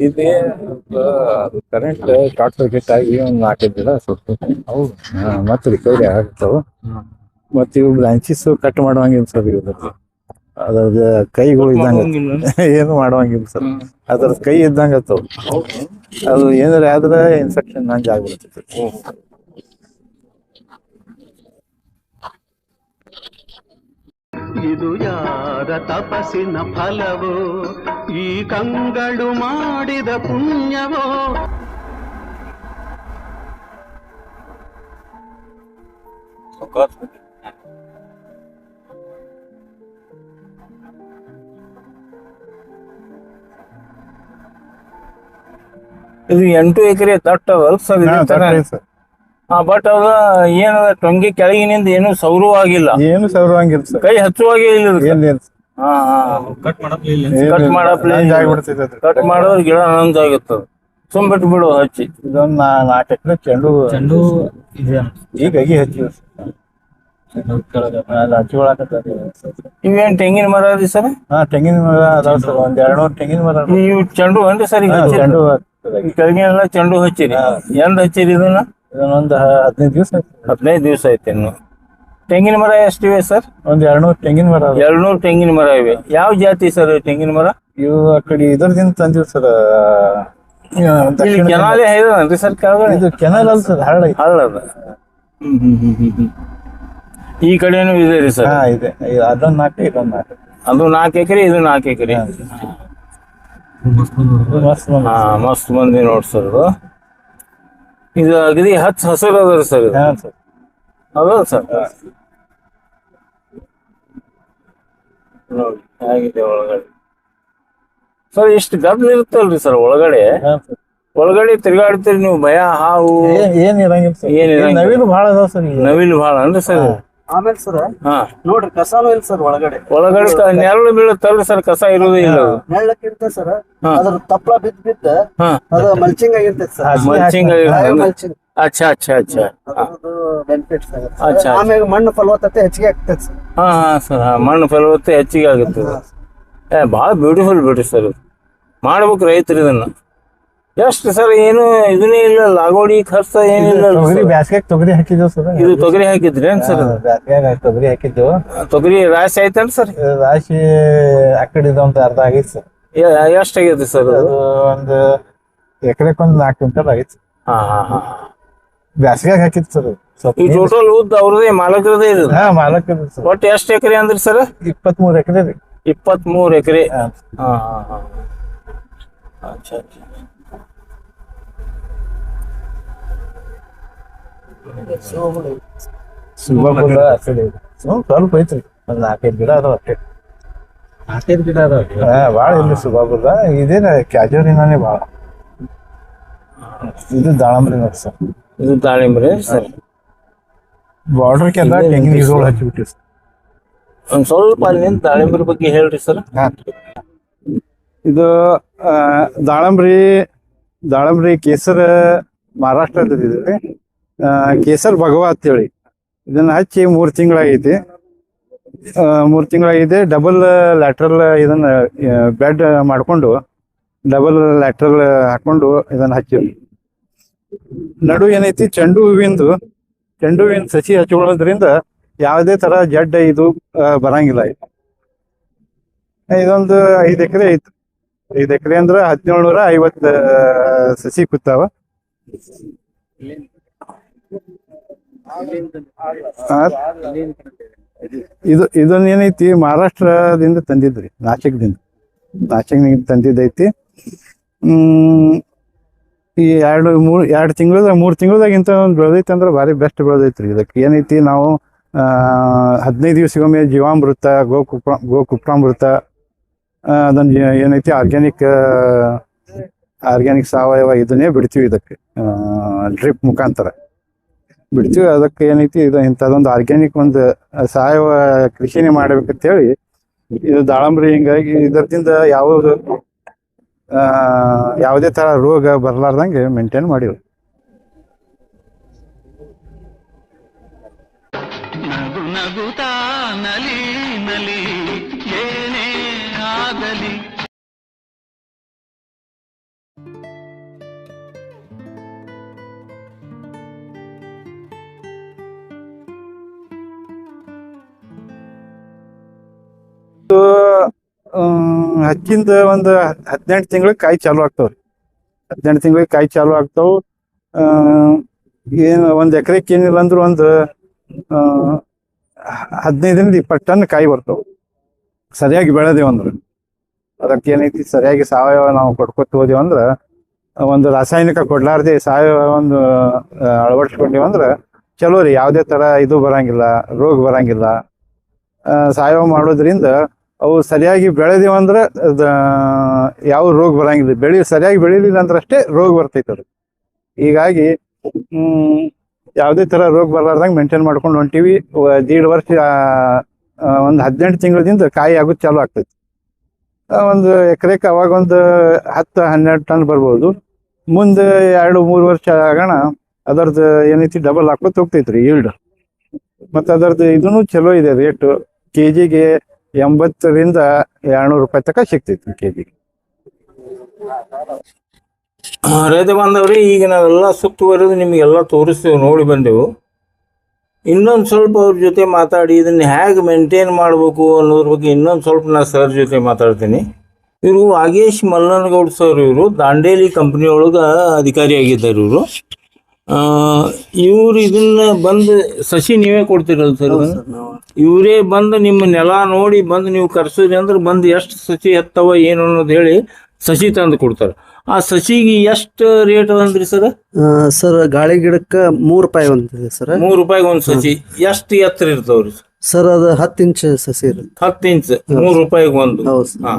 ಇದೆ current short circuit ಆಗಿ ಒಂದು ನಾಲ್ಕೈದು ದಿನ ಸುಟ್ಟು ಹೌದು. ಮತ್ತೆ ರಿಕವರಿ ಆಗ್ತಾವ. ಮತ್ತೆ ಇವು ಬ್ರಾಂಚಸ್ ಕಟ್ ಮಾಡುವಂಗಿಲ್ಲ ಸರ್ ಇವ್ರದ್ದು. ಅದ್ರದ್ದು ಕೈಗಳು ಇದ್ದಂಗ ಏನು ಮಾಡುವಂಗಿಲ್ಲ ಸರ್ ಅದ್ರ ಕೈ ಇದ್ದಂಗ ಅದು ಏನಾರ ಆದ್ರೆ ಇನ್ಫೆಕ್ಷನ್ ನಂಗೆ ಆಗ್ಬಿಡ್ತೈತಿ ಇದು ಯಾರ ತಪಸ್ಸಿನ ಫಲವೋ? ಈ ಕಂಗಳು ಮಾಡಿದ ಪುಣ್ಯವೋ? ಇದು ಎಂಟು ಎಕರೆ ದಟ್ಟ ಸರ್ ಹಾ, ತಪ್ಪೈತಿ ಸರ್. ಬಟ್ ಅದ ಏನದ ಟೊಂಗಿ ಕೆಳಗಿನಿಂದ ಏನು ಸೌರವಾಗಿಲ್ಲ. ಏನು ಸೌರವಾಗಿಲ್ಲ ಸರ್. ಕೈ ಹಚ್ಚುವಾಗೆ ಇಲ್ಲ ಕಟ್ ಕಟ್. ಮಾಡೋರ್ ಗಿಡ ಆನಂದ ಆಗುತ್ತದ ಸುಮ್ ಬಿಟ್ಟು ಬಿಡು ಹಚ್ಚಿ. ಇದೊಂದು ನಾ- ನಾಲ್ಕು ಎಕರೆ ಚೆಂಡು ಚೆಂಡು ಈಗ ಅಗಿ ಹಚ್ಚಿವಿ ಇವೇನ್ ತೆಂಗಿನ ಮರ ಅದಿ ಸರ್? ಹಾ ತೆಂಗಿನ ಮರ ಅದಾವ ಸರ್. ಒಂದ್ ಎರಡ್ ನೂರ್ ತೆಂಗಿನ ಮರ. ಇವು ಚೆಂಡು ಅನ್ರಿ ಸರ್ ಈಗ? ಚೆಂಡು ಕೆಳಗಿನ ಕೆಳಗಿನೆಲ್ಲ ಚೆಂಡು ಹಚ್ಚಿರಿ. ಎಂದ್ ಹಚ್ಚಿರಿ ಇದನ್ನ? ಇದನ್ನೊಂದ್ ಹದಿನೈದು ದಿವಸ ಹದಿನೈದು ದಿವಸ ಐತೆ ಇನ್ನು. ತೆಂಗಿನ ಮರ ಎಷ್ಟಿವೆ ಸರ್? ಒಂದ್ ಎರಡ್ನೂರ್ ತೆಂಗಿನ ಮರ ಅದಾವ. ಎರಡ್ನೂರು ತೆಂಗಿನ ಮರ ಇವೆ. ಯಾವ ಜಾತಿ ಸರ್ ತೆಂಗಿನ ಮರ? ಇವು ಆ ಕಡೆ ಇದರದಿಂದ ತಂದಿವ್ ಸರ್ ಇಲ್ಲಿ ಕೆನಾಲೆ ಐದನ್ರಿ ಸರ್ ಕೆಳಗಡೆ? ಇದು ಕೆನಲ್ ಅಲ್ಲ ಸರ್ ಹಳ್ಳ ಐತಿ. ಹ್ಮ್ ಈ ಕಡೆನೂ ಇದೆ ರೀ ಸರ್. ಹಾ ಇದೆ. ಇದು ಅದೊಂದ್ ನಾಲ್ಕು ಇದೊಂದ್ ನಾಲ್ಕು. ಅದು ನಾಲ್ಕು ಎಕರೆ ಇದು ನಾಲ್ಕು ಎಕರೆ. ಮಸ್ತ್ ಬಂದೈತಿ. ಹಾ ಮಸ್ತ್ ಮಂದಿ ನೋಡ್ ಸರ್ ಇದು ಇದು ಅಗದಿ ಹಚ್ಚ ಹಸಿರು ಅದ ಸರ್ ಹಾ ಸರ್. ಹೌದಾ ಸರ್? ನೋಡಿ ಒಳಗಡೆ. ಸರ್ ಇಷ್ಟು ಗದ್ದಲ ಇರುತ್ತಲ್ರಿ ಸರ್ ಒಳಗಡೆ. ಒಳಗಡೆ ತಿರ್ಗಾಡ್ತೀರಿ ನೀವು ಭಯ ಹಾವು. ಏನ್ ಏನ್ ಇರಂಗಿಲ್ಲ ಸರ್. ಏನ್. ನವಿಲು ಭಾಳ ಅದಾವ ಸರ್ ನವಿಲು ಭಾಳ ಅನ್ರಿ ಸರ್ ಆಮೇಲೆ ಸರ್ ಹಾ. ನೋಡ್ರಿ ಕಸಾನು ಇಲ್ಲ ಸರ್ ಒಳಗಡೆ. ಒಳಗಡೆ ನೆರಳು ನೆರಳು ಬೀಳುತ್ತಲ್ರಿ ಸರ್ ಕಸ ಇರುವುದೇ ಇಲ್ಲ ಅದು. ಸರ್. ಹಾ. ಅದ್ರ ತಪ್ಪಲ ಬಿದ್ದ ಬಿದ್ದ ಹಾ. ಅದು ಮಲ್ಚಿಂಗ್ ಆಗಿರ್ತೈತೆ ಸರ್. ಮಲ್ಚಿಂಗ್. ಮಲ್ಚಿಂಗ್. ಅಚ್ಚಾ ಅಚ್ಚಾ ಅಚ್ಚಾ. ಅದ್ರದ್ದು ಬೆನಿಫಿಟ್ಸ್ ಅಚ್ಚಾ, ಅಚ್ಚಾ. ಆಮೇಲೆ ಮಣ್ಣು ಫಲವತ್ತತೆ ಹೆಚ್ಚಿಗೆ ಆಗ್ತೈತೆ ಸರ್. ಹಾ ಹಾ ಸರ್ ಹಾ ಮಣ್ಣು ಫಲವತ್ತತೆ ಹೆಚ್ಚಿಗೆ ಆಗುತ್ತೆ. ಏ ಭಾಳ ಬ್ಯೂಟಿಫುಲ್ ಬಿಡ್ರಿ ಸರ್. ಇದು. ಮಾಡ್ಬೇಕು ರೈತರು ಇದನ್ನ. ಎಷ್ಟು ಸರ್ ಏನು ಇದನ್ನೇ ಇಲ್ಲ ಲಾಗೋಡಿ ಖರ್ಚ ಏನಿಲ್ಲ ತೊಗರಿ? ಬ್ಯಾಸ್ಗ್ಯಾಗ ತೊಗರಿ ಹಾಕಿದ್ವು ಸರ್. ಇದು ತೊಗರಿ ಹಾಕಿದ್ರಿ ಏನ್ ಸರ್? ಬ್ಯಾಸ್ಗ್ಯಾಗ ತೊಗರಿ ಹಾಕಿದ್ದು ತೊಗರಿ ರಾಶಿ ಆಯ್ತೇನ್ ಸರ್? ರಾಶಿ ಆ ಕಡೆ ಅರ್ಧ ಆಗೈತಿ ಸರ್. ಎಷ್ಟಾಗೈತಿ ಸರ್ ಅದು? ಒಂದು ಎಕರೆಕ್ ಒಂದ್ ನಾಲ್ಕು ಕ್ವಿಂಟಲ್ ಆಗೈತಿ ಹಾ ಹಾ ಹಾ. ಬ್ಯಾಸ್ಗ್ಯಾಗ ಹಾಕಿತ್ತು ಸರ್ ಈ ಟೋಟಲ್ ಉದ್ದ ಅವ್ರದೇ ಮಾಲಕರದೇ ಇದು ಹಾ ಮಾಲಕ್ ಸರ್. ಒಟ್ಟು ಎಷ್ಟು ಎಕರೆ ಅಂದ್ರಿ ಸರ್? ಇಪ್ಪತ್ತ್ ಮೂರ್ ಎಕರೆ ರೀ. ಇಪ್ಪತ್ತ್ ಮೂರು ಎಕರೆ. ಹಾ. ಹಾ ಹಾ ಹಾ. ಅಚ್ಚಾ ಅಚ್ಚಾ. ಸುಬ್ಬಪುರ ಆ ಕಡೆ. ಇದೆ. ಸ್ವಲ್ಪ ಐತ್ರಿ. ಒಂದ್ ನಾಲ್ಕೈದು ಗಿಡ ಅದಾವ ಅಷ್ಟೇ. ನಾಲ್ಕೈದು ಗಿಡ ಅದಾವ ಹಾ ಭಾಳ ಇಲ್ಲಿ ಸುಬ್ಬಾಪುರ ಇದೇನ ಕ್ಯಾಜುವಲಿನಾನೇ ಭಾಳ ಇದು ದಾಳಂಬ್ರಿ ನೋಡಿ ಸರ್. ಇದು ದಾಳಿಂಬ್ರಿ ಸರ್. ಬಾರ್ಡರ್ ಕೆಲ್ಲ ತೆಂಗಿನ ಗಿಡಗಳು. ಹಚ್ಚಿಬಿಟ್ಟಿವಿ ಸರ್. ಒಂದ್ ಸ್ವಲ್ಪ ಅಲ್ಲಿ ನಿಂತು ದಾಳಿಂಬ್ರಿ ಬಗ್ಗೆ ಹೇಳ್ರಿ ಸರ್. ಹಾ. ಇದು ಆ, ದಾಳಂಬ್ರಿ ದಾಳಂಬ್ರಿ ಕೇಸರ ಮಹಾರಾಷ್ಟ್ರದಲ್ಲಿ ಕೇಸರ್ ಭಗವ ಅಂತೇಳಿ ಇದನ್ನ ಹಚ್ಚಿ ಮೂರ್ ತಿಂಗಳಾಗೈತಿ. ಮೂರ್ ತಿಂಗಳಾಗಿದೆ ಡಬಲ್ ಲ್ಯಾಟ್ರಲ್ ಇದನ್ನ ಬೆಡ್ ಮಾಡ್ಕೊಂಡು ಡಬಲ್ ಲ್ಯಾಟ್ರಲ್ ಹಾಕೊಂಡು ಇದನ್ನ ಹಚ್ಚಿವಿ ನಡು ಏನೈತಿ, ಚೆಂಡು ಹೂವಿಂದು, ಚೆಂಡು ಹೂವಿನ ಸಸಿ ಹಚ್ಕೊಳ್ಳೋದ್ರಿಂದ ಯಾವುದೇ ತರ ಜಡ್ಡ ಇದು ಬರಂಗಿಲ್ಲ ಇದು. ಇದೊಂದು ಐದ್ ಎಕರೆ ಐತಿ. ಐದ್ ಎಕರೆ ಅಂದ್ರ ಹದಿನೇಳು ನೂರ ಐವತ್ತ ಸಸಿ ಕೂತಾವ ಇದು ಇದನ್ನ ಏನೈತಿ ಮಹಾರಾಷ್ಟ್ರದಿಂದ ತಂದಿದ್ರಿ ನಾಸಿಕ್ದಿಂದ ನಾಸಿಕ್ನಿಂದ ತಂದಿದ್ದೈತಿ. ಹ್ಮ್, ಈ ಎರಡು ಮೂರ್ ಎರಡು ತಿಂಗಳದಾಗ, ಮೂರ್ ತಿಂಗಳದಾಗ ಇಂತ ಒಂದು ಬೆಳೆದೈತಿ ಅಂದ್ರೆ ಭಾರಿ ಬೆಸ್ಟ್ ಬೆಳೆದೈತ್ರಿ. ಇದಕ್ಕೆ ಏನೈತಿ, ನಾವು ಹದಿನೈದು ದಿವಸಗೊಮ್ಮೆ ಜೀವಾಮೃತ, ಗೋಕುಪ್ರ, ಗೋಕುಪ್ರಾಮೃತ ಅದನ್ನ ಏನೈತಿ ಆರ್ಗ್ಯಾನಿಕ್ ಆರ್ಗ್ಯಾನಿಕ್ ಸಾವಯವ ಇದನ್ನೇ ಬಿಡ್ತೀವಿ ಇದಕ್ಕೆ ಡ್ರಿಪ್ ಮುಖಾಂತರ. ಬಿಡ್ತೀವಿ. ಅದಕ್ಕೆ ಏನೈತಿ, ಇದು ಇಂಥದ್ದೊಂದು ಆರ್ಗ್ಯಾನಿಕ್ ಒಂದು ಸಾವಯವ ಕೃಷಿನೇ ಮಾಡ್ಬೇಕಂತೇಳಿ ಇದು ದಾಳಂಬ್ರಿ ಹಿಂಗಾಗಿ ಇದರಿಂದ ಯಾವ ಯಾವುದೇ ತರ ರೋಗ ಬರ್ಲಾರ್ದಂಗೆ ಮೇಂಟೈನ್ ಮಾಡಿವಿ. ಹಚ್ಚಿಂದ ಒಂದು ಹದಿನೆಂಟು ತಿಂಗಳ ಕಾಯಿ ಚಾಲು ಆಗ್ತಾವ್ರಿ. ಹದಿನೆಂಟು ತಿಂಗಳಿಗೆ ಕಾಯಿ ಚಾಲು ಆಗ್ತಾವು. ಏನು ಒಂದು ಎಕರೆಕ್ ಏನಿಲ್ಲ ಅಂದ್ರೆ ಒಂದು ಹದಿನೈದರಿಂದ ಇಪ್ಪತ್ತು ಟನ್ ಕಾಯಿ ಬರ್ತಾವ್. ಸರಿಯಾಗಿ ಬೆಳೆದೇವು ಅಂದ್ರೆ. ಅದಕ್ಕೆ ಏನೈತಿ ಸರಿಯಾಗಿ ಸಾವಯವ ನಾವು ಕೊಡ್ಕೊತ ಹೋದೇವು ಅಂದ್ರೆ ಒಂದು ರಾಸಾಯನಿಕ ಕೊಡ್ಲಾರ್ದೆ ಸಾವಯವ ಒಂದು ಆ, ಅಳವಡಿಸ್ಕೊಂಡೇವು ಅಂದ್ರೆ ಚಲೋ ರೀ. ಯಾವುದೇ ತರ ಇದು ಬರಂಗಿಲ್ಲ ರೋಗ ಬರಂಗಿಲ್ಲ. ಸಾವಯವ ಮಾಡೋದ್ರಿಂದ ಅವು ಸರಿಯಾಗಿ ಬೆಳೆದಿವ ಅಂದ್ರೆ ಅದ, ಯಾವ ರೋಗ ಬರಂಗಿಲ್ಲ. ಬೆಳಿ, ಸರಿಯಾಗಿ ಬೆಳಿಲಿಲ್ಲ ಅಂದ್ರೆ ಅಷ್ಟೇ ರೋಗ ಬರ್ತೈತೆ ಅದು. ಹೀಗಾಗಿ ಯಾವುದೇ ತರ ರೋಗ ಬರಲಾರ್ದಂಗೆ ಮೇಂಟೈನ್ ಮಾಡ್ಕೊಂಡು ಹೊಂಟಿವಿ. ದೀಡ್ ವರ್ಷ ಒಂದು ಹದಿನೆಂಟು ತಿಂಗಳದಿಂದ ಕಾಯಿ ಆಗೋದು ಚಾಲು ಆಗ್ತೈತಿ. ಒಂದು ಎಕರೆಕ್ ಅವಾಗ ಒಂದು ಹತ್ತು, ಹನ್ನೆರಡು ಟನ್ ಬರ್ಬೋದು. ಮುಂದೆ ಎರಡು, ಮೂರು ವರ್ಷ ಆಗೋಣ ಅದರದ್ದು ಏನೈತಿ ಡಬಲ್ ಹಾಕೋತ ಹೋಗ್ತೈತ್ರಿ ಈಲ್ಡ್ ಮತ್ತೆ ಅದರದ್ದು ಇದನ್ನು ಚಲೋ ಇದೆ ರೇಟು ಕೆ ಜಿಗೆ ಎಂಬತ್ತರಿಂದ ಎರಡ್ನೂರು ರೂಪಾಯಿ ತನಕ ಸಿಗ್ತೈತಿ ಕೆ ಜಿ ರೈತ ಬಾಂಧವ್ರಿ, ಈಗ ನಾವೆಲ್ಲ ಸುತ್ತುವರೆದು ನಿಮಗೆಲ್ಲ ತೋರಿಸ್ತೇವೆ, ನೋಡಿ ಬಂದೆವು. ಇನ್ನೊಂದು ಸ್ವಲ್ಪ ಅವ್ರ ಜೊತೆ ಮಾತಾಡಿ, ಇದನ್ನು ಹೇಗೆ ಮೇಂಟೈನ್ ಮಾಡಬೇಕು ಅನ್ನೋದ್ರ ಬಗ್ಗೆ ಇನ್ನೊಂದು ಸ್ವಲ್ಪ ನಾ ಸರ್ ಜೊತೆ ಮಾತಾಡ್ತೀನಿ. ಇವರು ವಾಗೇಶ್ ಮಲ್ಲನಗೌಡ ಸರ್ ಇವರು, ದಾಂಡೇಲಿ ಕಂಪ್ನಿಯೊಳಗೆ ಅಧಿಕಾರಿಯಾಗಿದ್ದಾರೆ ಇವರು. ಇವ್ರು ಇದನ್ನ ಬಂದು ಸಸಿ ನೀವೇ ಕೊಡ್ತೀರಲ್ಲ ಸರ್ ಇವರೇ ಬಂದು ನಿಮ್ಮ ನೆಲ ನೋಡಿ ಬಂದು ನೀವು ಕರ್ಸಿದ್ರಿ ಅಂದ್ರೆ ಬಂದು ಎಷ್ಟು ಸಸಿ ಎತ್ತವ ಏನು ಅನ್ನೋದು ಹೇಳಿ ಸಸಿ ತಂದು ಕೊಡ್ತಾರೆ. ಆ ಸಸಿಗೆ ಎಷ್ಟು ರೇಟ್ ಅಂದ್ರಿ ಸರ್? ಸರ್ ಗಾಳಿ ಗಿಡಕ್ಕ ಮೂರ್ ರೂಪಾಯಿ ಒಂದಿದೆ ಸರ್. ಮೂರು ರೂಪಾಯಿಗೆ ಒಂದು ಸಸಿ. ಎಷ್ಟು ಎತ್ತರ ಇರ್ತಾವ್ರಿ ಸರ್ ಅದು ಹತ್ತು ಇಂಚ್ ಸಸಿ ಇರುತ್ತೆ. ಹತ್ತು ಇಂಚ್ ಮೂರು ರೂಪಾಯಿಗೆ ಒಂದು. ಹಾ.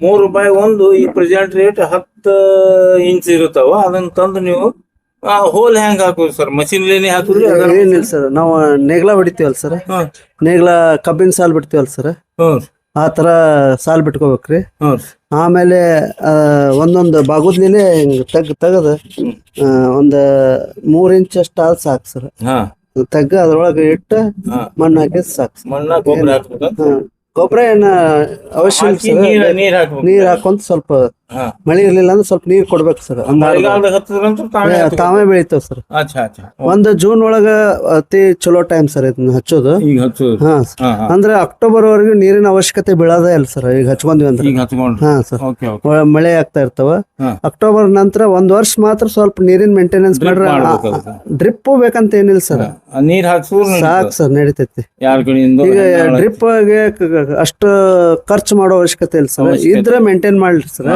ಮೂರು ರೂಪಾಯಿ ಒಂದು ಈ ಪ್ರೆಸೆಂಟ್ ರೇಟ್ ಹತ್ತು ಇಂಚ್ ಇರುತ್ತವ ಅದನ್ನ ತಂದು ನೀವು ಹೋಲ್ ಹೆಂಗ್ ಹಾಕೋದು ಸರ್ ಹಾಕಿದ್ರಿ ಅದನ್ನ ಏನಿಲ್ಲ ಸರ್ ನಾವು ನೇಗ್ಲ ಹೊಡಿತೀವಲ್ಲ ಸರ್ ನೆಗ್ಲ ಕಬ್ಬಿನ ಸಾಲ್ ಬಿಡ್ತೀವಲ್ಲ ಸರ್ ಆ ತರ ಸಾಲ್ ಬಿಟ್ಕೋಬೇಕ್ರಿ. ಆಮೇಲೆ ಒಂದೊಂದು ಬಾಗುದ್ಲಿನೇ ಹಿಂಗ್ ತಗ್ ತೆಗದ ಒಂದ್ ಮೂರ್ ಇಂಚ್ ಅಷ್ಟ ಆದ್ ಸಾಕು ಸರ್ ತಗ್ಗ ಅದ್ರೊಳಗೆ ಇಟ್ಟು ಮಣ್ಣು ಹಾಕಿದ್ ಸಾಕು ಮಣ್ಣ ಗೊಬ್ಬರ ಏನ ಅವಶ್ಯ ನೀರ್ ಹಾಕೊಂತ ಸ್ವಲ್ಪ ಮಳೆ ಇರ್ಲಿಲ್ಲ ಅಂದ್ರೆ ಸ್ವಲ್ಪ ನೀರ್ ಕೊಡ್ಬೇಕು ಸರ್. ತಾವೇ ಬೆಳಿತಾವ ಸರ್. ಒಂದ್ ಜೂನ್ ಒಳಗ ಅತಿ ಚಲೋ ಟೈಮ್ ಸರ್ ಇದನ್ನ ಹಚ್ಚೋದು. ಹಾ ಅಂದ್ರೆ ಅಕ್ಟೋಬರ್ ವರೆಗೂ ನೀರಿನ ಅವಶ್ಯಕತೆ ಬೀಳೋದೇ ಇಲ್ಲ ಸರ್. ಈಗ ಹಚ್ಕೊಂಡ್ವಿ ಅಂದ್ರೆ. ಹಾ ಸರ್. ಮಳೆ ಆಗ್ತಾ ಇರ್ತಾವ. ಅಕ್ಟೋಬರ್ ನಂತರ ಒಂದ್ ವರ್ಷ ಮಾತ್ರ ಸ್ವಲ್ಪ ನೀರಿನ ಮೇಂಟೆನೆನ್ಸ್ ಮಾಡ್ರೆ ಡ್ರಿಪ್ ಬೇಕಂತ ಏನಿಲ್ಲ ಸರ್. ನೀರ್ ಸಾಕ್ ಸರ್ ನಡೀತೈತಿ. ಈಗ ಡ್ರಿಪ್ಗೆ ಅಷ್ಟು ಖರ್ಚು ಮಾಡೋ ಅವಶ್ಯಕತೆ ಇಲ್ಲ ಸರ್. ಇದ್ರೆ ಮೇಂಟೈನ್ ಮಾಡ್ಲಿ ಸರ್.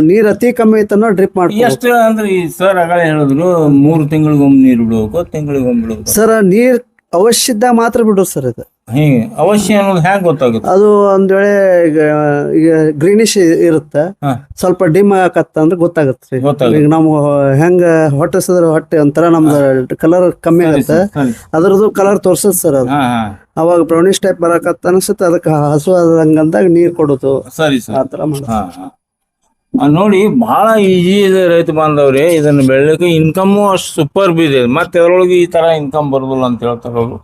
ನೀರ್ ಅತಿ ಕಮ್ಮಿ ಐತನೋ ಡ್ರಿಪ್ ಮಾಡಿ ಎಷ್ಟು ಅಂದ್ರೆ ಈ ಸರ್ ಆಗಲೇ ಹೇಳಿದ್ರು ಮೂರು ತಿಂಗಳಿಗೊಮ್ಮೆ ನೀರು ಬಿಡಬೇಕು ತಿಂಗಳಿಗೊಮ್ಮೆ ಬಿಡಬೇಕು. ಸರ್ ನೀರ್ ಅವಶ್ಯ ಮಾತ್ರ ಬಿಡು ಸರ್ ಇದು. ಹಿಂಗೆ ಅವಶ್ಯ ಅನ್ನೋದು ಹ್ಯಾಂಗ್ ಗೊತ್ತಾಗುತ್ತೆ? ಅದು ಒಂದ್ ವೇಳೆ ಈಗ ಈಗ ಗ್ರೀನಿಶ್ ಇರುತ್ತೆ. ಹಾ. ಸ್ವಲ್ಪ ಡಿಮ್ ಆಗತ್ತ ಅಂದ್ರೆ ಗೊತ್ತಾಗತ್ತೆ ಗೊತ್ತಾಗುತ್ತೆ. ಈಗ ನಾವು ಹೆಂಗ ಹೊಟ್ಟಿಸಿದ್ರೆ ಹೊಟ್ಟೆ ಒಂಥರ ನಮ್ದು ಕಲರ್ ಕಮ್ಮಿ ಆಗುತ್ತೆ. ಸರಿ. ಅದ್ರದ್ದು ಕಲರ್ ತೋರ್ಸದ್ ಸರ್ ಅದು. ಹಾ ಹಾ. ಅವಾಗ ಬ್ರೌನಿಶ್ ಟೈಪ್ ಬರಕತ್ತ ಅನ್ಸುತ್ತೆ ಅದಕ್ಕೆ ಹಸು ಆದಂಗಂದಾಗ ನೀರ್ ಕೊಡೋದು. ಸರಿ ಆ ಸರ್ ತರ ಮಾಡೋದು ಹಾ ಹಾ. ಆ, ನೋಡಿ ಬಹಳ ಈಜಿ ಇದೆ ರೈತ ಬಾಂಧವ್ರೆ. ಇದನ್ನ ಬೆಳಲಿಕ್ಕೆ ಇನ್ಕಮ್ ಅಷ್ಟು ಸೂಪರ್ ಇದೆ. ಮತ್ತೆ ಅದರೊಳಗೆ ಈ ತರ ಇನ್ಕಮ್ ಬರೋದಿಲ್ಲ ಅಂತ ಹೇಳ್ತಾರ ಅವರು.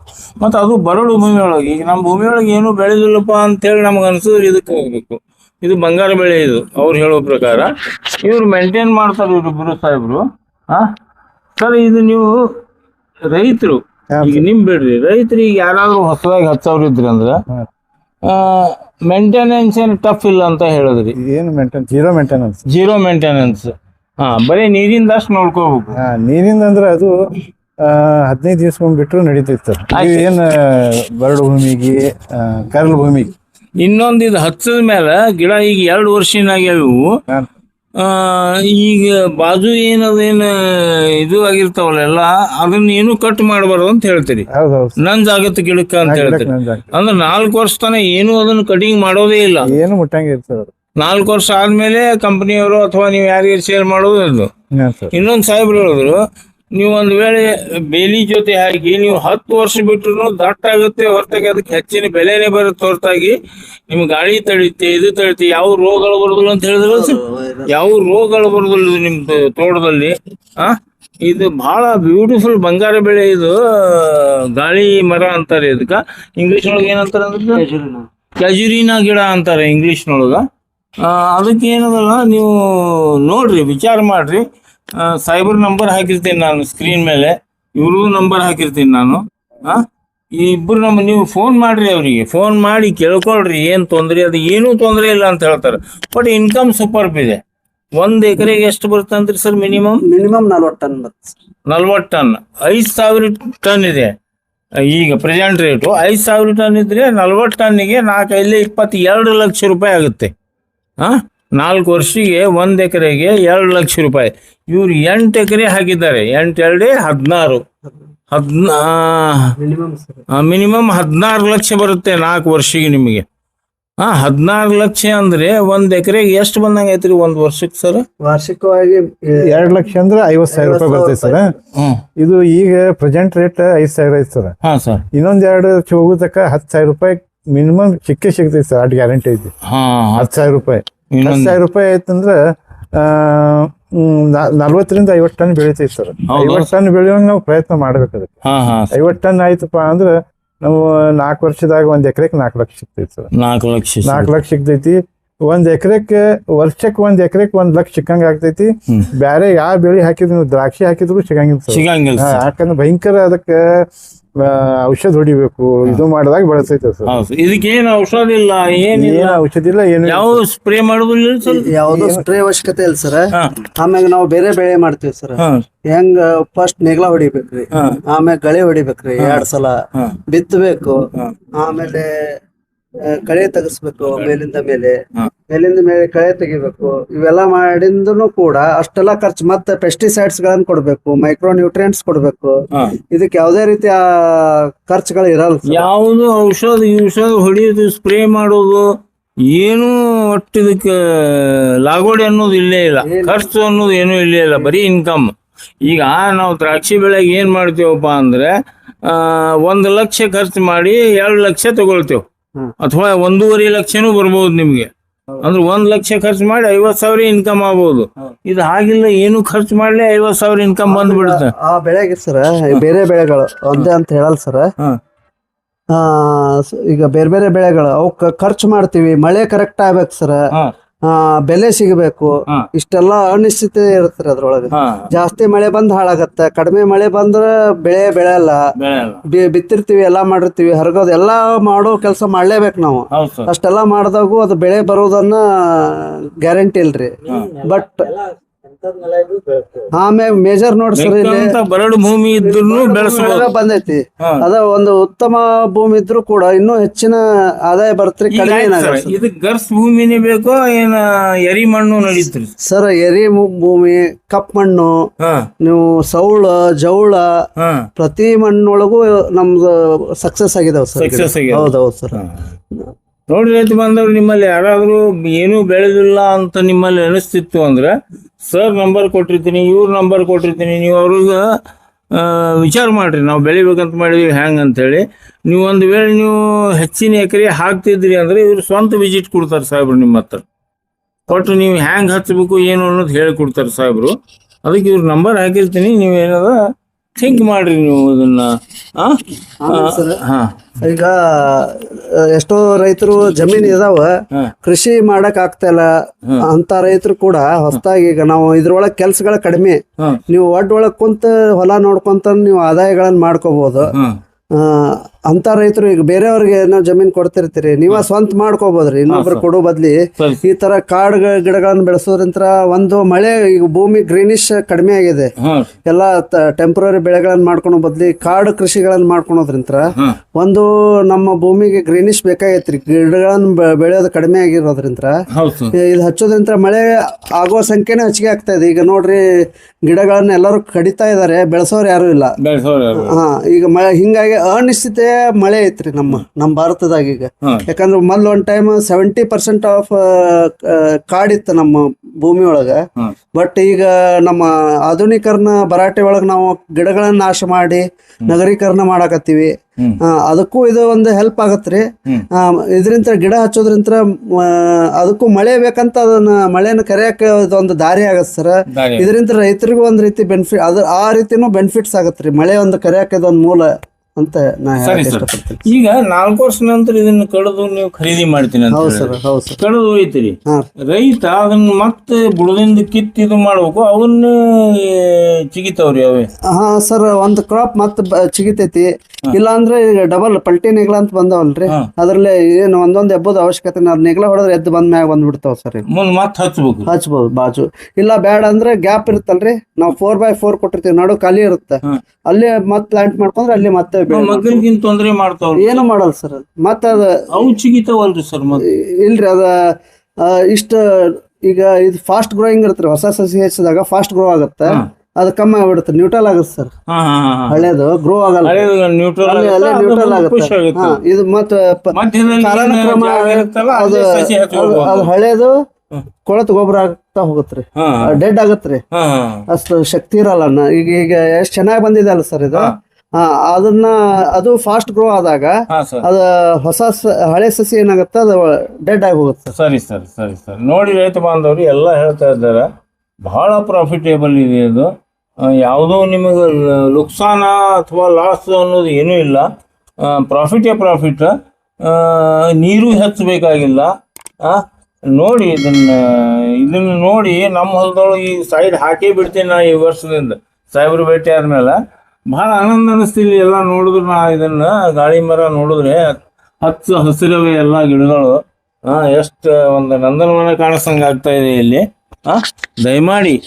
ಮತ್ತೆ ಅದು ಬರಡು ಭೂಮಿಯೊಳಗೆ ಈಗ ನಮ್ಮ ಭೂಮಿಯೊಳಗೆ ಏನು ಬೆಳೆದಿಲ್ಲಪ್ಪ ಅಂತೇಳಿ ನಮ್ಗೆ ಅನ್ಸಿದ್ರೆ ಇದಕ್ಕೆ ಹೋಗ್ಬೇಕು. ಇದು ಬಂಗಾರ ಬೆಳೆ ಇದು ಅವ್ರು ಹೇಳೋ ಪ್ರಕಾರ. ಇವ್ರು ಮೇಂಟೈನ್ ಮಾಡ್ತಾರೆ ಇವ್ರಿಬ್ರು ಸಾಹೇಬ್ರು. ಹಾ ಸರ್ ಇದು ನೀವು ರೈತರು. ಈಗ ನಿಮ್ ಬಿಡ್ರಿ. ರೈತರಿಗೆ ಯಾರಾದ್ರೂ ಹೊಸದಾಗಿ ಇದ್ರಿ ಅಂದ್ರೆ. ಮೇಂಟೆನೆನ್ಸ್ ಏನು ಟಫ್ ಇಲ್ಲ ಅಂತ ಹೇಳಿದ್ರಿ. ಏನು maintain zero maintenance zero maintenance ಹಾ ಬರೀ ನೀರಿಂದ ಅಷ್ಟು ನೋಡ್ಕೋಬೇಕು. ಹಾ ನೀರಿಂದ ಅಂದ್ರೆ ಅದು ಹದಿನೈದು ದಿವಸ ಬಿಟ್ಟರು ನಡೀತಿತ್ತು. ಏನು. ಬರಡು ಭೂಮಿಗೆ ಆ, ಕರ್ಲ್ ಭೂಮಿಗೆ? ಇನ್ನೊಂದು ಇದು ಹಚ್ಚದ ಮೇಲೆ ಗಿಡ ಈಗ ಎರಡು ವರ್ಷನಾಗ್ಯಾವ. ಇವು ಹಾ. ಆ, ಈಗ ಬಾಜು ಏನದೇನು ಇದು ಆಗಿರ್ತಾವಲ್ಲ ಎಲ್ಲ ಅದನ್ನ ಏನು ಕಟ್ ಮಾಡಬಾರ್ದು ಅಂತ ಹೇಳ್ತೀರಿ. ನನ್ ಜಾಗತ್ ಗಿಡಕ್ಕ ಅಂತ ಹೇಳ್ತೀರಿ. ಅಂದ್ರೆ ನಾಲ್ಕು ವರ್ಷ ತಾನೇ ಏನು ಅದನ್ನ ಕಟಿಂಗ್ ಮಾಡೋದೇ ಇಲ್ಲ. ಏನು ಮುಟ್ಟಂಗೆ ನಾಲ್ಕು ವರ್ಷ ಆದ್ಮೇಲೆ ಕಂಪನಿಯವರು ಅಥವಾ ನೀವು ಯಾರಿಗೆ ಶೇರ್ ಮಾಡೋದು ಇನ್ನೊಂದು ಸಾಹೇಬ್ರು ಹೇಳಿದ್ರು ನೀವು ಒಂದು ವೇಳೆ ಬೇಲಿ ಜೊತೆ ಹಾಕಿ ನೀವು ಹತ್ತು ವರ್ಷ ಬಿಟ್ಟರು ದಟ್ಟ ಆಗುತ್ತೆ. ಹೊರತಾಗಿ ಅದಕ್ಕೆ ಹೆಚ್ಚಿನ ಬೆಲೆನೇ ಬರುತ್ತೆ ಹೊರತಾಗಿ. ನಿಮ್ ಗಾಳಿ ತಳಿತೆ ಇದು ತಡಿತೆ ಯಾವ ರೋಗಗಳು ಬರೋದಿಲ್ಲ ಅಂತ ಹೇಳಿದ್ರು ಯಾವ ರೋಗಗಳು ಬರೋದಿಲ್ಲ ನಿಮ್ದು ನಿಮ್ ತೋಟದಲ್ಲಿ? ಆ? ಇದು ಬಹಳ ಬ್ಯೂಟಿಫುಲ್ ಬಂಗಾರ ಬೆಳೆ ಇದು. ಗಾಳಿ ಮರ ಅಂತಾರೆ ಇದಕ್ಕ. ಇಂಗ್ಲಿಷ್ ಒಳಗೆ ಏನಂತಾರೆ ಅಂದ್ರೆ ಕ್ಯಾಜುರಿನಾ ಗಿಡ ಅಂತಾರೆ ಇಂಗ್ಲಿಷ್ನೊಳಗ ಅದಕ್ಕೆ ಏನದಲ್ಲ, ನೀವು ನೋಡ್ರಿ, ವಿಚಾರ ಮಾಡ್ರಿ. ಸೈಬರ್ ನಂಬರ್ ಹಾಕಿರ್ತೀನಿ ನಾನು ಸ್ಕ್ರೀನ್ ಮೇಲೆ. ಇವ್ರದ್ದು ನಂಬರ್ ಹಾಕಿರ್ತೀನಿ ನಾನು. ಆ ಈ ಇಬ್ಬರು ನಮ್ಮ ನೀವು ಫೋನ್ ಮಾಡ್ರಿ ಅವರಿಗೆ. ಫೋನ್ ಮಾಡಿ ಕೇಳ್ಕೊಳ್ರಿ ಏನು ತೊಂದರೆ ಅದು ಏನೂ ತೊಂದರೆ ಇಲ್ಲ ಅಂತ ಹೇಳ್ತಾರೆ. ಬಟ್ ಇನ್ಕಮ್ ಸೂಪರ್ ಇದೆ. ಒಂದ್ ಎಕರೆಗೆ ಎಷ್ಟು ಅಂದ್ರೆ ಸರ್ ಮಿನಿಮಮ್ ಮಿನಿಮಮ್ ನಲ್ವತ್ತು ಟನ್ ಬರುತ್ತೆ ನಲ್ವತ್ತು ಟನ್ ಐದ್ ಸಾವಿರ ಟನ್ ಇದೆ. ಈಗ ಪ್ರೆಸೆಂಟ್ ರೇಟು ಐದು ಸಾವಿರ ಟನ್ ಇದ್ರೆ ನಲ್ವತ್ತು ಟನ್ನಿಗೆ ನಾಲ್ಕೈದು ಇಪ್ಪತ್ತೆರಡು ಲಕ್ಷ ರೂಪಾಯಿ ಆಗುತ್ತೆ. ಹಾ ನಾಲ್ಕು ವರ್ಷಿಗೆ ಒಂದು ಎಕರೆಗೆ ಎರಡು ಲಕ್ಷ ರೂಪಾಯಿ. ಇವ್ರು ಎಂಟು ಎಕರೆ ಹಾಕಿದ್ದಾರೆ. ಎಂಟು ಎರಡೇ ಹದಿನಾರು. ಹದಿನಾ ಮಿನಿಮಮ್ ಸರ್ ಮಿನಿಮಮ್ ಹದಿನಾರು ಲಕ್ಷ ಬರುತ್ತೆ ನಾಲ್ಕು ವರ್ಷಕ್ಕೆ ನಿಮಗೆ. ಹಾ ಹದಿನಾರು ಲಕ್ಷ ಅಂದ್ರೆ ಒಂದ್ ಎಕರೆಗೆ ಎಷ್ಟು ಬಂದಂಗ ಐತ್ರಿ ಒಂದ್ ವರ್ಷಕ್ಕೆ ಸರ್ ವಾರ್ಷಿಕವಾಗಿ ಎರಡು ಲಕ್ಷ ಅಂದ್ರೆ ಐವತ್ ಸಾವಿರ ರೂಪಾಯಿ ಬರ್ತೈತೆ ಸರ್. ಹ್ಮ್. ಇದು ಈಗ ಪ್ರೆಸೆಂಟ್ ರೇಟ್ ಐದ್ ಸಾವಿರ ಐತೆ ಸರ್. ಹಾ ಸರ್ ಇನ್ನೊಂದ್ ಎರಡು ಲಕ್ಷ ಹೋಗುದಕ್ಕ ಹತ್ತು ಸಾವಿರ ರೂಪಾಯಿ ಮಿನಿಮಮ್ ಸಿಕ್ಕೇ ಸಿಗ್ತೈತೆ ಸರ್ ಅಟ್ ಗ್ಯಾರಂಟಿ ಐತಿ. ಹಾ. ಹತ್ತು ಸಾವಿರ ರೂಪಾಯಿ. ಹತ್ತು ಸಾವಿರ ರೂಪಾಯಿ ಆಯ್ತಂದ್ರ ನಲ್ವತ್ತರಿಂದ ಐವತ್ತು ಟನ್ ಬೆಳಿತೈತಿ ಸರ್. ಐವತ್ ಐವತ್ತು ಟನ್ ಬೆಳೆಯುವಂಗ ನಾವು ಪ್ರಯತ್ನ ಮಾಡ್ಬೇಕು ಅದಕ್ಕೆ ಐವತ್ತು ಟನ್ ಆಯ್ತಪ್ಪ ಅಂದ್ರೆ ನಾವು ನಾಲ್ಕು ವರ್ಷದಾಗ ಒಂದ್ ಎಕರೆಕ್ ನಾಲ್ಕು ಲಕ್ಷ ಸಿಗ್ತೈತಿ ಸರ್. ನಾಲ್ಕು ಲಕ್ಷ ನಾಲ್ಕು ಲಕ್ಷ ಸಿಗ್ತೈತಿ. ಒಂದ್ ಎಕರೆಕ್ ವರ್ಷಕ್ ಒಂದ್ ಎಕರೆಕ್ ಒಂದ್ ಲಕ್ಷ ಸಿಕ್ಕಂಗ ಆಗ್ತೈತಿ. ಬ್ಯಾರೆ ಯಾವ ಬೆಳಿ ಹಾಕಿದ್ರು ನೀವು ದ್ರಾಕ್ಷಿ ಹಾಕಿದ್ರು ಸಿಗಂಗಿಲ್ಲ ಸಿಗಂಗಿಲ್ಲ. ಯಾಕಂದ್ರೆ ಭಯಂಕರ ಅದಕ್ಕೆ ಔಷಧ ಹೊಡಿಬೇಕು. ಇದು ಮಾಡಿದಾಗ ಬಳಸೈತೆ ಸರ್. ಹೌದು. ಇದಕ್ಕೇನು ಔಷಧ ಇಲ್ಲ ಏನಿಲ್ಲ. ಏನ್ ಔಷಧ ಇಲ್ಲ ಏನು ಯಾವ ಸ್ಪ್ರೇ ಮಾಡುದಿಲ್ಲ ಸರ್? ಯಾವ್ದು ಸ್ಪ್ರೇ ಅವಶ್ಯಕತೆ ಇಲ್ಲ ಸರ್. ಆಮ್ಯಾಗ ನಾವು ಬೇರೆ ಬೆಳೆ ಮಾಡ್ತೀವಿ ಸರ್. ಹೆಂಗ ಫಸ್ಟ್ ನೆಗ್ಲ ಹೊಡಿಬೇಕ್ರಿ. ಆಮ್ಯಾಗ ಗಳೆ ಹೊಡಿಬೇಕ್ರಿ ಎರಡ್ ಸಲ. ಬಿತ್ತಬೇಕು ಆಮೇಲೆ ಕಳೆ ತೆಗಿಸ್ಬೇಕು ಮೇಲಿಂದ ಮೇಲೆ. ಮೇಲಿಂದ ಮೇಲೆ ಕಳೆ ತೆಗಿಬೇಕು. ಇವೆಲ್ಲ ಮಾಡಿಂದನು ಕೂಡ ಅಷ್ಟೆಲ್ಲ ಖರ್ಚು ಮತ್ತೆ ಪೆಸ್ಟಿಸೈಡ್ಸ್ ಗಳನ್ನ ಕೊಡ್ಬೇಕು ಮೈಕ್ರೋ ನ್ಯೂಟ್ರಿಯೆಂಟ್ಸ್ ಕೊಡ್ಬೇಕು ಇದಕ್ಕೆ ಯಾವುದೇ ರೀತಿಯ ಖರ್ಚುಗಳು ಇರಲ್ಲ. ಯಾವುದು ಔಷಧ ಔಷಧ ಹೊಡಿಯೋದು ಸ್ಪ್ರೇ ಮಾಡೋದು ಏನು ಒಟ್ಟು ಇದಕ್ಕೆ ಲಾಗೋಡಿ ಅನ್ನೋದು ಇಲ್ಲೇ ಇಲ್ಲ. ಖರ್ಚು ಅನ್ನೋದು ಏನೂ ಇಲ್ಲೇ ಇಲ್ಲ. ಬರೀ ಇನ್ಕಮ್ ಈಗ ನಾವು ದ್ರಾಕ್ಷಿ ಬೆಳೆಗೆ ಏನ್ ಮಾಡ್ತೀವಪ್ಪ ಅಂದ್ರೆ ಆ, ಒಂದು ಲಕ್ಷ ಖರ್ಚು ಮಾಡಿ ಎರಡು ಲಕ್ಷ ತಗೊಳ್ತೇವೆ. ಅಥವಾ ಒಂದೂವರೆ ಲಕ್ಷನೂ ಬರ್ಬೋದು ನಿಮ್ಗೆ. ಅಂದ್ರೆ ಒಂದ್ ಲಕ್ಷ ಖರ್ಚು ಮಾಡಿ ಐವತ್ ಸಾವಿರ ಇನ್ಕಮ್ ಆಗ್ಬೋದು. ಇದು ಹಾಗಿಲ್ಲ ಏನು ಖರ್ಚು ಮಾಡ್ಲಿ ಐವತ್ ಸಾವಿರ ಇನ್ಕಮ್ ಬಂದ್ಬಿಡುತ್ತೆ. ಆ ಬೆಳೆಗೆ ಸರ್ ಬೇರೆ ಬೆಳೆಗಳು ಒಂದೇ ಅಂತ ಹೇಳಲ್ ಸರ್. ಈಗ ಬೇರೆ ಬೇರೆ ಬೆಳೆಗಳು ಅವು ಖರ್ಚು ಮಾಡ್ತೀವಿ ಮಳೆ ಕರೆಕ್ಟ್ ಆಗ್ಬೇಕು ಸರ್. ಬೆಲೆ ಸಿಗಬೇಕು. ಇಷ್ಟೆಲ್ಲ ಅನಿಶ್ಚಿತತೆ ಇರುತ್ತೆ ಅದ್ರೊಳಗೆ. ಜಾಸ್ತಿ ಮಳೆ ಬಂದ್ ಹಾಳಾಗತ್ತ. ಕಡಿಮೆ ಮಳೆ ಬಂದ್ರ ಬೆಳೆ ಬೆಳೆಯಲ್ಲ. ಬೆಳೆ ಅಲ್ಲ. ಬಿ- ಬಿತ್ತಿರ್ತೀವಿ ಎಲ್ಲಾ ಮಾಡಿರ್ತೀವಿ ಹರಗೋದು ಎಲ್ಲಾ ಮಾಡೋ ಕೆಲಸ ಮಾಡ್ಲೇಬೇಕು ನಾವು. ಅಷ್ಟೆಲ್ಲ ಮಾಡಿದಾಗೂ ಅದು ಬೆಳೆ ಬರೋದನ್ನ ಗ್ಯಾರಂಟಿ ಇಲ್ರಿ. ಬಟ್ ಆಮ್ಯಾಗ ಮೇಜರ್ ನೋಡಿ ಸರ್ ಇಲ್ಲಿ ಬರಡು ಭೂಮಿ ಇದ್ರು ಬೆಳೆಸಬಹುದು ಬಂದೈತಿ. ಅದ ಒಂದು ಉತ್ತಮ ಭೂಮಿ ಇದ್ರು ಕೂಡ ಇನ್ನೂ ಹೆಚ್ಚಿನ ಆದಾಯ ಬರ್ತ್ರಿ ಕಡಿಮೆ ಏನಾಗಲ್ಲ ಇದು ಗರ್ಸ್ ಭೂಮಿನೇ ಬೇಕೋ ಏನ ಎರಿ ಮಣ್ಣು ನಡೀತ್ರಿ? ಸರ್ ಎರಿ ಮು- ಭೂಮಿ ಕಪ್ ಮಣ್ಣು ಹಾ. ನೀವು ಸೌಳ ಜೌಳ ಹಾ. ಪ್ರತಿ ಮಣ್ಣೊಳಗೂ ನಮ್ದು ಸಕ್ಸಸ್ ಆಗಿದಾವ್ ಸರ್. ಆಗ್ಯಾವ. ಹೌದೌದು ಸರ್. ನೋಡ್ರಿ ರೈತ ಬಂದವರು ನಿಮ್ಮಲ್ಲಿ ಯಾರಾದರೂ ಏನೂ ಬೆಳೆದಿಲ್ಲ ಅಂತ ನಿಮ್ಮಲ್ಲಿ ಅನಿಸ್ತಿತ್ತು ಅಂದ್ರೆ ಸರ್ ನಂಬರ್ ಕೊಟ್ಟಿರ್ತೀನಿ, ಇವ್ರ ನಂಬರ್ ಕೊಟ್ಟಿರ್ತೀನಿ, ನೀವು ಅವ್ರಿಗೆ ವಿಚಾರ ಮಾಡಿರಿ. ನಾವು ಬೆಳಿಬೇಕಂತ ಮಾಡಿದ್ವಿ, ಹ್ಯಾಂಗ್ ಅಂತೇಳಿ. ನೀವು ಒಂದು ವೇಳೆ ನೀವು ಹೆಚ್ಚಿನ ಎಕರೆ ಹಾಕ್ತಿದ್ರಿ ಅಂದ್ರೆ ಇವರು ಸ್ವಂತ ವಿಸಿಟ್ ಕೊಡ್ತಾರೆ ಸಾಹೇಬ್ರು ನಿಮ್ಮ ಹತ್ರ. ಕೊಟ್ಟು ನೀವು ಹ್ಯಾಂಗೆ ಹಚ್ಚಬೇಕು ಏನು ಅನ್ನೋದು ಹೇಳಿಕೊಡ್ತಾರೆ ಸಾಹೇಬ್ರು. ಅದಕ್ಕೆ ಇವ್ರ ನಂಬರ್ ಹಾಕಿರ್ತೀನಿ, ನೀವು ಏನದ ಥಿಂಕ್ ಮಾಡ್ರಿ ನೀವು ಅದನ್ನ. ಆ? ಹಾ. ಈಗ ಆ, ಎಷ್ಟೋ ರೈತರು ಜಮೀನ್ ಇದಾವ ಕೃಷಿ ಮಾಡಕ್ ಆಗ್ತಾ ಇಲ್ಲ ಅಂತ ರೈತರು ಕೂಡ ಹೊಸದಾಗಿ ಈಗ ನಾವು ಇದ್ರೊಳಗ್ ಕೆಲ್ಸಗಳ ಕಡಿಮೆ. ನೀವು ಒಡ್ ಒಳಗ್ ಕುಂತ ಹೊಲ ನೋಡ್ಕೊಂತ ನೀವು ಆದಾಯಗಳನ್ನ ಮಾಡ್ಕೋಬಹುದು ಹಾ. ಆ, ಅಂತ ರೈತರು ಈಗ ಬೇರೆಯವ್ರಿಗೆ ಏನೋ ಜಮೀನ್ ಕೊಡ್ತಿರ್ತೀರಿ ನೀವ ಸ್ವಂತ ಮಾಡ್ಕೋಬಹುದ್ರಿ ಇನ್ನೊಬ್ರು ಕೊಡೋ ಬದ್ಲಿ ಈ ತರ ಕಾಡು ಗಿಡಗಳನ್ನ ಬೆಳೆಸೋದ್ರಿಂದ ಒಂದು ಮಳೆ ಈಗ ಭೂಮಿ ಗ್ರೀನಿಶ್ ಕಡಿಮೆ ಆಗಿದೆ. ಎಲ್ಲಾ ಟೆಂಪ್ರರಿ ಬೆಳೆಗಳನ್ನ ಮಾಡ್ಕೊಳೋ ಬದ್ಲಿ ಕಾಡು ಕೃಷಿಗಳನ್ನ ಮಾಡ್ಕೊಳೋದ್ರಿಂದ ಒಂದು ನಮ್ಮ ಭೂಮಿಗೆ ಗ್ರೀನಿಶ್ ಬೇಕಾಗೈತ್ರಿ. ಗಿಡಗಳನ್ನ ಬೆಳೆಯೋದು ಕಡಿಮೆ ಆಗಿರೋದ್ರಿಂದ ಇದು ಹಚ್ಚೋದ್ರಿಂದ ಮಳೆ ಆಗೋ ಸಂಖ್ಯೆನೇ ಹೆಚ್ಚಿಗೆ ಆಗ್ತಾ ಇದೆ. ಈಗ ನೋಡ್ರಿ ಗಿಡಗಳನ್ನ ಎಲ್ಲರೂ ಕಡಿತಾ ಇದಾರೆ ಬೆಳೆಸೋರು ಯಾರು ಇಲ್ಲ. ಹಾ ಈಗ ಮಳೆ ಹಿಂಗಾಗಿ ಅನಿಶ್ಚಿತ ಮಳೆ ಐತ್ರಿ ನಮ್ಮ ನಮ್ಮ ಭಾರತದಾಗ ಈಗ. ಯಾಕಂದ್ರೆ ಮೊದ್ಲು ಒಂದ್ ಟೈಮ್ ಸೆವೆಂಟಿ ಪರ್ಸೆಂಟ್ ಆಫ್ ಕಾಡಿತ್ತು ನಮ್ಮ ಭೂಮಿ ಒಳಗ. ಬಟ್ ಈಗ ನಮ್ಮ ಆಧುನೀಕರಣ ಭರಾಟೆ ಒಳಗ ನಾವು ಗಿಡಗಳನ್ನ ನಾಶ ಮಾಡಿ ನಗರೀಕರಣ ಮಾಡಾಕತ್ತೀವಿ. ಅದಕ್ಕೂ ಇದು ಒಂದು ಹೆಲ್ಪ್ ಆಗತ್ರಿ. ಇದರಿಂದ ಗಿಡ ಹಚ್ಚೋದ್ರಿಂದ ಅದಕ್ಕೂ ಮಳೆ ಬೇಕಂತ ಅದನ್ನ ಮಳೆನ ಕರೆಯಕ್ಕೆ ಒಂದು ದಾರಿ ಆಗತ್ತೆ ಸರ್ ಇದರಿಂದ ರೈತರಿಗೂ ಒಂದ್ ರೀತಿ ಬೆನಿಫಿಟ್ ಅದ ಆ ರೀತಿನೂ ಬೆನಿಫಿಟ್ಸ್ ಆಗತ್ರಿ. ಮಳೆ ಒಂದು ಕರೆಯಕ್ಕೆ ಇದೊಂದು ಮೂಲ. ಅಂತ ನಾ ಸರಿ ಹೇಳಕ್ ಸರ್ ಇಷ್ಟಪಡ್ತೀನಿ. ಈಗ ನಾಲ್ಕು ವರ್ಷ ನಂತರ ಇದನ್ನ ಕಡಿದು ನೀವು ಖರೀದಿ ಮಾಡ್ತೀನಿ ಅಂತ ಹೌದು ಸರ್ ಹೇಳಿದ್ರಿ. ಹೌದು ಸರ್. ಕಳೆದು ಹೋಯ್ತಿರಿ. ಹಾ. ರೈತ ಅದನ್ನ ಮತ್ತೆ ಬುಡದಿಂದ ಕಿತ್ತು ಇದು ಮಾಡ್ಬೇಕು ಅವನ್ನ ಚಿಗಿತಾವ್ರಿ ಅವೇ ಹಾ ಸರ್ ಒಂದ್ ಕ್ರಾಪ್ ಮತ್ತ ಬ- ಚಿಗಿತೈತಿ. ಇಲ್ಲ ಅಂದ್ರೆ ಈಗ ಡಬಲ್ ಪಲ್ಟಿ ನೆಗ್ಲ ಅಂತ ಬಂದವಲ್ರಿ. ಹಾ. ಅದ್ರಲ್ಲಿ ಏನು ಒಂದೊಂದ್ ಎಬ್ಬದ ಅವಶ್ಯಕತೆ ಅದ್ ನೆಗ್ಲ ಹೊಡೆದ್ರೆ ಎದ್ದು ಬಂದ್ ಮ್ಯಾಗ ಬಂದ್ಬಿಡ್ತಾವ ಸರ್ ಈಗ ಮುಂದ್ ಮತ್ತೆ ಹಚ್ಬೇಕು. ಹಚ್ಬೋದು ಬಾಜು. ಇಲ್ಲ ಬ್ಯಾಡ ಅಂದ್ರೆ ಗ್ಯಾಪ್ ಇರುತ್ತಲ್ರಿ. ನಾವು ಫೋರ್ ಬೈ ಫೋರ್ ಕೊಟ್ಟಿರ್ತೀವಿ. ನಡು ಖಾಲಿ ಇರುತ್ತೆ. ಹಾ. ಅಲ್ಲಿ ಮತ್ ಪ್ಲಾಂಟ್ ಮಾಡ್ಕೊಂಡ್ರೆ ಅಲ್ಲಿ ಮತ್ತೆ. ಮಗನಿಗಿನ್ ತೊಂದರೆ ಮಾಡ್ತಾವ್ರಿ? ಏನು ಮಾಡಲ್ಲ ಸರ್ ಮತ್ತ ಅದ ಅವು ಚಿಗಿತಾವಲ್ರಿ ಸರ್ ಮತ್ತೆ? ಇಲ್ರಿ ಅದ ಇಷ್ಟ ಈಗ ಇದು ಫಾಸ್ಟ್ ಗ್ರೋಯಿಂಗ್ ಇರುತ್ತೆ ಹೊಸ ಸಸಿ ಹೆಚ್ಚಿದಾಗ ಫಾಸ್ಟ್ ಗ್ರೋ ಆಗುತ್ತೆ. ಅದು ಕಮ್ಮಿ ಆಗ್ಬಿಡುತ್ತೆ ನ್ಯೂಟ್ರಲ್ ಆಗುತ್ತೆ ಸರ್. ಹಳೇದು ಗ್ರೋ ಆಗಲ್ಲ. ಹಳೇದು ನ್ಯೂಟ್ರಲ್ ಅಲ್ಲಿ ಅಲ್ಲೇ ನ್ಯೂಟ್ರಲ್ ಆಗುತ್ತೆ. ಇದು ಮತ್ತೆ ಕಾಲಾನುಕ್ರಮ ಅದು ಅದು ಹಳೇದು ಕೊಳತ್ ಗೊಬ್ಬರ ಆಗ್ತಾ ಹೋಗುತ್ತ್ರಿ ಹಾ. ಡೆಡ್ ಆಗತ್ರಿ. ಹಾ ಅಷ್ಟು ಶಕ್ತಿ ಇರಲ್ಲ ಈಗ ಈಗ ಎಷ್ಟ್ ಚೆನ್ನಾಗಿ ಬಂದಿದೆ ಅಲ್ಲ ಸರ್ ಇದು? ಅದನ್ನ ಅದು ಫಾಸ್ಟ್ ಗ್ರೋ ಆದಾಗ ಅದು ಹೊಸ ಹಳೆ ಸಸಿ ಏನಾಗುತ್ತೆ ಅದು ಡೆಡ್ ಆಗಿ ಹೋಗುತ್ತೆ. ಸರಿ ಸರಿ ಸರಿ ಸರಿ. ನೋಡಿ ರೈತ ಬಾಂಧವರು ಎಲ್ಲ ಹೇಳ್ತಾ ಇದ್ದಾರೆ. ಬಹಳ ಪ್ರಾಫಿಟೇಬಲ್ ಇದೆ ಅದು ಯಾವುದೋ ನಿಮಗೆ ನುಕ್ಸಾನ ಅಥವಾ ಲಾಸ್ ಅನ್ನೋದು ಏನೂ ಇಲ್ಲ. ಪ್ರಾಫಿಟೇ ಪ್ರಾಫಿಟ್ ನೀರು ಹೆಚ್ಚಬೇಕಾಗಿಲ್ಲ. ನೋಡಿ ಇದನ್ನ ಇದನ್ನ ನೋಡಿ ನಮ್ಮ ಹೊಲದೊಳಗೆ ಈ ಸೈಡ್ ಹಾಕೇ ಬಿಡ್ತೀನಿ ನಾ ಈ ವರ್ಷದಿಂದ. ಸಾಹೇಬ್ರ ಭೇಟಿ ಆದ್ಮೇಲೆ. ಬಹಳ ಆನಂದ ಅನಿಸ್ತೀವಿ ಎಲ್ಲ ನೋಡಿದ್ರು ನಾ ಇದನ್ನ ಗಾಳಿ ಮರ ನೋಡಿದ್ರೆ ಹಚ್ಚ ಹಸಿರವೆ ಎಲ್ಲ ಗಿಡಗಳು. ಹಾ, ಎಷ್ಟು ಒಂದು ನಂದನವನ ಕಾಣಿಸಂಗ ಆಗ್ತಾ ಇದೆ ಇಲ್ಲಿ. ಆ ದಯಮಾಡಿ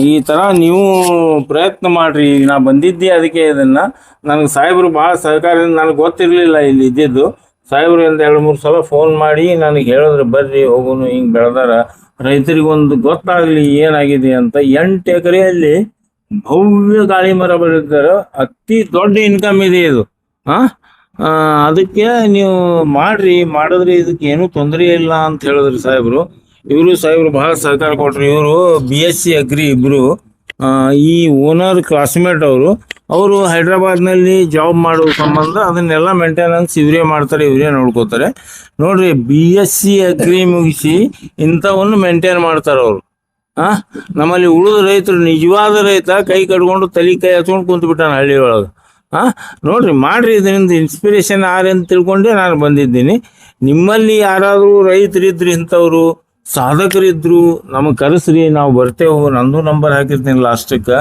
ಈ ತರ ನೀವು ಪ್ರಯತ್ನ ಮಾಡ್ರಿ. ನಾ ಬಂದಿದ್ದೆ ಅದಕ್ಕೆ ಇದನ್ನ. ನನಗೆ ಸಾಹೇಬರು ಭಾಳ ಸಹಕಾರ ನನಗೆ ಗೊತ್ತಿರಲಿಲ್ಲ ಇಲ್ಲಿ ಇದ್ದಿದ್ದು. ಸಾಹೇಬ್ರು ಒಂದು ಎರಡು ಮೂರು ಸಲ ಫೋನ್ ಮಾಡಿ ನನಗೆ ಹೇಳಿದ್ರೆ, ಬರ್ರಿ ಹೋಗೋನು ಹಿಂಗೆ ಬೆಳೆದಾರ. ರೈತರಿಗೊಂದು ಗೊತ್ತಾಗ್ಲಿ ಏನಾಗಿದೆ ಅಂತ ಎಂಟು ಎಕರೆಯಲ್ಲಿ ಭವ್ಯ ಗಾಳಿ ಮರ ಬೆಳೀತಾರೆ ಅತಿ ದೊಡ್ಡ ಇನ್ಕಮ್ ಇದೆ ಇದು. ಅದಕ್ಕೆ ನೀವು ಮಾಡ್ರಿ, ಮಾಡಿದ್ರೆ ಇದಕ್ಕೆ ಏನೂ ತೊಂದರೆ ಇಲ್ಲ ಅಂತ ಹೇಳಿದ್ರು ಸಾಹೇಬರು. ಇವರು ಸಾಹೇಬರು ಬಹಳ ಸಹಕಾರ ಕೊಟ್ರು. ಇವರು ಬಿ ಎಸ್ ಸಿ ಅಗ್ರಿ ಇಬ್ರು. ಈ ಓನರ್ ಕ್ಲಾಸ್ಮೇಟ್ ಅವರು. ಅವರು ಹೈದ್ರಾಬಾದ್ನಲ್ಲಿ ಜಾಬ್ ಮಾಡೋ ಸಂಬಂಧ ಅದನ್ನೆಲ್ಲ ಮೇಂಟೆನೆನ್ಸ್ ಇವರೇ ಮಾಡ್ತಾರೆ, ಇವರೇ ನೋಡ್ಕೋತಾರೆ. ನೋಡ್ರಿ ಬಿ ಎಸ್ ಸಿ ಅಗ್ರಿ ಮುಗಿಸಿ ಇಂಥವನ್ನು ಮೇಂಟೈನ್ ಮಾಡ್ತಾರೆ ಅವರು. ಆ? ನಮ್ಮಲ್ಲಿ ಉಳಿದ ರೈತರು ನಿಜವಾದ ರೈತ, ಕೈ ಕಟ್ಕೊಂಡು ತಲೆ ಕೈ ಹಚ್ಕೊಂಡು ಕುಂತು ಬಿಟ್ಟಾನ ಹಳ್ಳಿ ಒಳಗೆ ಆ? ನೋಡ್ರಿ, ಮಾಡ್ರಿ ಇದರಿಂದ ಇನ್ಸ್ಪಿರೇಷನ್ ಯಾರು ಅಂತ ತಿಳ್ಕೊಂಡೆ ನಾನು ಬಂದಿದ್ದೀನಿ. ನಿಮ್ಮಲ್ಲಿ ಯಾರಾದರೂ ರೈತರಿದ್ರಿ ಇಂಥವ್ರು ಸಾಧಕರಿದ್ರು ನಮಗೆ ಕರೆಸ್ರಿ, ನಾವು ಬರ್ತೇವೆ ನಂದು ನಂಬರ್ ಹಾಕಿರ್ತೀನಿ ಲಾಸ್ಟಕ್ಕೆ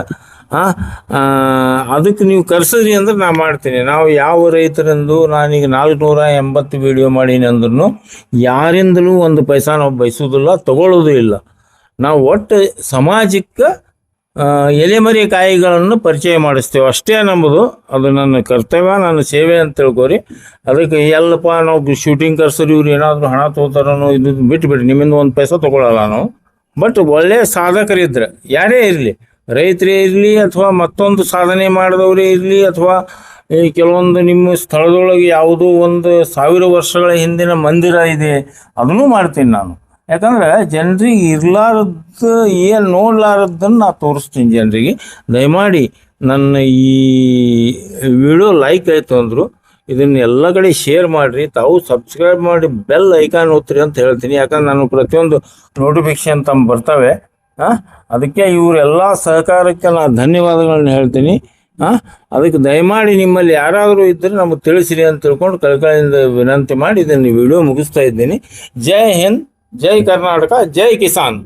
ಅದಕ್ಕೆ ನೀವು ಕರೆಸಿದ್ರಿ ಅಂದ್ರೆ ನಾ ಮಾಡ್ತೀನಿ. ನಾವು ಯಾವ ರೈತರಂದು ನಾನೀಗ ನಾಲ್ಕುನೂರ ಎಂಬತ್ತು ವಿಡಿಯೋ ಮಾಡೀನಿ ಅಂದ್ರೂ ಯಾರಿಂದಲೂ ಒಂದು ಪೈಸಾ ನಾವು ಬಯಸೋದಿಲ್ಲ, ತಗೊಳ್ಳೋದು ಇಲ್ಲ. ನಾವು ಒಟ್ಟು ಸಮಾಜಕ್ಕೆ ಎಲೆಮರಿ ಕಾಯಿಗಳನ್ನು ಪರಿಚಯ ಮಾಡಿಸ್ತೇವೆ. ಅಷ್ಟೇ ನಮ್ಮದು ಅದು ನನ್ನ ಕರ್ತವ್ಯ, ನನ್ನ ಸೇವೆ ಅಂತ ತಿಳ್ಕೊರಿ. ಅದಕ್ಕೆ ಎಲ್ಲಪ್ಪ, ನಾವು ಶೂಟಿಂಗ್ ಕರ್ಸರಿ, ಇವ್ರು ಏನಾದರೂ ಹಣ ತೊಗೋತಾರನೋ ಇದು ಬಿಟ್ಬಿಡಿ ನಿಮ್ಮಿಂದ ಒಂದು ಪೈಸಾ ತೊಗೊಳಲ್ಲ ನಾವು. ಬಟ್ ಒಳ್ಳೆಯ ಸಾಧಕರಿದ್ರೆ ಯಾರೇ ಇರಲಿ, ರೈತರೇ ಇರಲಿ ಅಥವಾ ಮತ್ತೊಂದು ಸಾಧನೆ ಮಾಡಿದವರೇ ಇರಲಿ ಅಥವಾ ಈ ಕೆಲವೊಂದು ನಿಮ್ಮ ಸ್ಥಳದೊಳಗೆ ಯಾವುದೋ ಒಂದು ಸಾವಿರ ವರ್ಷಗಳ ಹಿಂದಿನ ಮಂದಿರ ಇದೆ, ಅದನ್ನೂ ಮಾಡ್ತೀನಿ ನಾನು. ಯಾಕಂದ್ರೆ ಜನರಿಗೆ ಇರ್ಲಾರದ್ದು, ಏನು ನೋಡ್ಲಾರದ್ದನ್ನು ನಾ ತೋರಿಸ್ತೀನಿ ಜನರಿಗೆ. ದಯಮಾಡಿ ನನ್ನ ಈ ವಿಡಿಯೋ ಲೈಕ್ ಆಯಿತು ಅಂದರು, ಇದನ್ನು ಎಲ್ಲ ಕಡೆ ಶೇರ್ ಮಾಡಿರಿ. ತಾವು ಸಬ್ಸ್ಕ್ರೈಬ್ ಮಾಡಿ ಬೆಲ್ ಐಕಾನ್ ಒತ್ತಿರಿ ಅಂತ ಹೇಳ್ತೀನಿ. ಯಾಕಂದ್ರೆ ನಾನು ಪ್ರತಿಯೊಂದು ನೋಟಿಫಿಕೇಶನ್ ತಮ್ಮ ಬರ್ತವೆ. ಹಾಂ, ಅದಕ್ಕೆ ಇವರೆಲ್ಲ ಸಹಕಾರಕ್ಕೆ ನಾನು ಧನ್ಯವಾದಗಳನ್ನ ಹೇಳ್ತೀನಿ. ಹಾಂ, ಅದಕ್ಕೆ ದಯಮಾಡಿ ನಿಮ್ಮಲ್ಲಿ ಯಾರಾದರೂ ಇದ್ದರೆ ನಮಗೆ ತಿಳಿಸಿರಿ ಅಂತ ತಿಳ್ಕೊಂಡು ಕಳ್ಕಳಿಂದ ವಿನಂತಿ ಮಾಡಿ ಇದನ್ನು ವಿಡಿಯೋ ಮುಗಿಸ್ತಾ ಇದ್ದೀನಿ. ಜೈ ಹಿಂದ್. ಜೈ ಕರ್ನಾಟಕ ಜೈ ಕಿಸಾನ್